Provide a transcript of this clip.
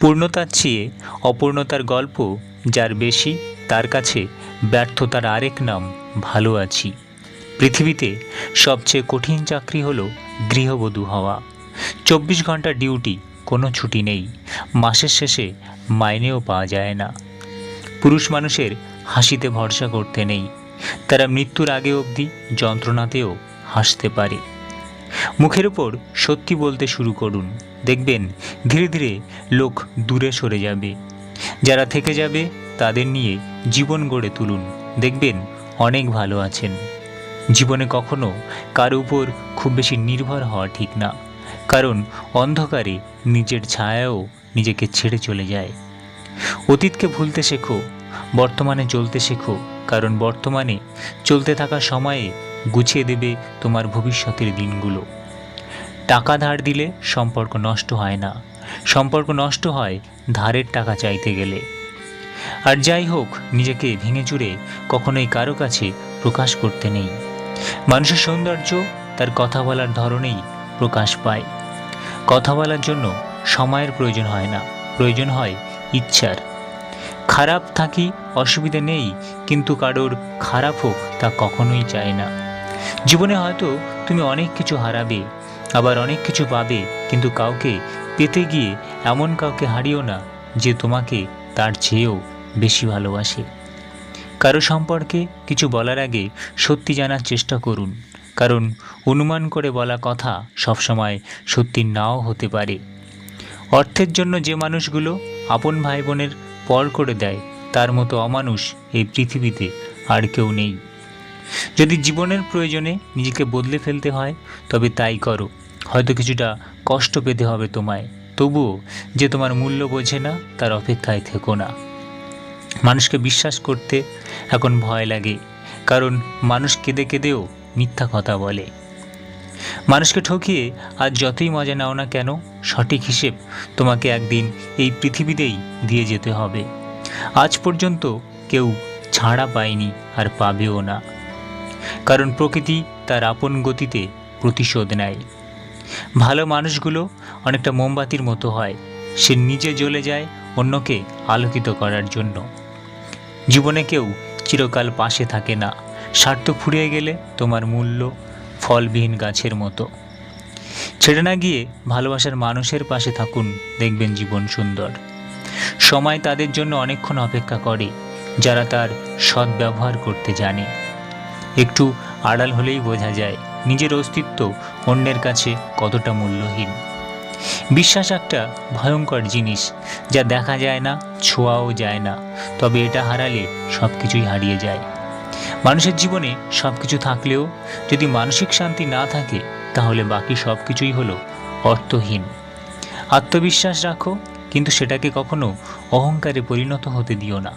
পূর্ণতার চেয়ে অপূর্ণতার গল্প, যার বেশি তার কাছে ব্যর্থতার আরেক নাম, ভালো আছি। পৃথিবীতে সবচেয়ে কঠিন চাকরি হলো গৃহবধূ হওয়া। চব্বিশ ঘণ্টা ডিউটি, কোনো ছুটি নেই। মাসের শেষে মাইনেও পাওয়া যায় না। পুরুষ মানুষের হাসিতে ভরসা করতে নেই। তারা মৃত্যুর আগে অবধি যন্ত্রণাতেও হাসতে পারে। মুখের ওপর সত্যি বলতে শুরু করুন। দেখবেন ধীরে ধীরে লোক দূরে সরে যাবে। যারা থেকে যাবে, তাদের নিয়ে জীবন গড়ে তুলুন। দেখবেন অনেক ভালো আছেন। জীবনে কখনো কারও উপর খুব বেশি নির্ভর হওয়া ঠিক না। কারণ অন্ধকারে নিজের ছায়াও নিজেকে ছেড়ে চলে যায়। অতীতকে ভুলতে শেখো, বর্তমানে চলতে শেখো। কারণ বর্তমানে চলতে থাকা সময়ে গুছিয়ে দেবে তোমার ভবিষ্যতের দিনগুলো। টাকা ধার দিলে সম্পর্ক নষ্ট হয় না। সম্পর্ক নষ্ট হয় ধারের টাকা চাইতে গেলে। আর যাই হোক, নিজেকে ভেঙে চুরে কখনোই কারও কাছে প্রকাশ করতে নেই। মানুষের সৌন্দর্য তার কথা বলার ধরনেই প্রকাশ পায়। কথা বলার জন্য সময়ের প্রয়োজন হয় না, প্রয়োজন হয় ইচ্ছার। খারাপ থাকি অসুবিধে নেই, কিন্তু কারোর খারাপ হোক তা কখনোই চায় না। জীবনে হয়তো তুমি অনেক কিছু হারাবে আবার অনেক কিছু পাবে, কিন্তু কাউকে পেতে গিয়ে এমন কাউকে হারিও না যে তোমাকে তার চেয়েও বেশি ভালোবাসে। কারও সম্পর্কে কিছু বলার আগে সত্যি জানার চেষ্টা করুন, কারণ অনুমান করে বলা কথা সবসময় সত্যি নাও হতে পারে। অর্থের জন্য যে মানুষগুলো আপন ভাই বোনের পর করে দেয়, তার মতো অমানুষ এই পৃথিবীতে আর কেউ নেই। যদি জীবনের প্রয়োজনে নিজেকে বদলে ফেলতে হয়, তবে তাই করো। হয়তো কিছুটা কষ্ট পেতে হবে তোমায়। তবুও যে তোমার মূল্য বোঝে না, তার অপেক্ষায় থেকো না। মানুষকে বিশ্বাস করতে এখন ভয় লাগে, কারণ মানুষ কেঁদে কেঁদেও মিথ্যা কথা বলে। মানুষকে ঠকিয়ে আজ যতই মজা নাও না কেন, সঠিক হিসেব তোমাকে একদিন এই পৃথিবীতেই দিয়ে যেতে হবে। আজ পর্যন্ত কেউ ছাড়া পায়নি আর পাবেও না, কারণ প্রকৃতি তার আপন গতিতে প্রতিশোধ নেয়। ভালো মানুষগুলো অনেকটা মোমবাতির মতো হয়। সে নিজে জ্বলে যায় অন্যকে আলোকিত করার জন্য। জীবনে কেউ চিরকাল পাশে থাকে না। স্বার্থ ফুরিয়ে গেলে তোমার মূল্য ফলবিহীন গাছের মতো। ছেড়ে না গিয়ে ভালোবাসার মানুষের পাশে থাকুন, দেখবেন জীবন সুন্দর। সময় তাদের জন্য অনেকক্ষণ অপেক্ষা করে, যারা তার সদ্ব্যবহার করতে জানে। একটু আড়াল হলেই বোঝা যায় নিজের অস্তিত্ব অন্যের কাছে কতটা মূল্যহীন। বিশ্বাস একটা ভয়ঙ্কর জিনিস, যা দেখা যায় না, ছোঁয়াও যায় না, তবে এটা হারালে সব কিছুই হারিয়ে যায়। মানুষের জীবনে সব কিছু থাকলেও যদি মানসিক শান্তি না থাকে, তাহলে বাকি সব কিছুই হলো অর্থহীন। আত্মবিশ্বাস রাখো, কিন্তু সেটাকে কখনো অহংকারে পরিণত হতে দিও না।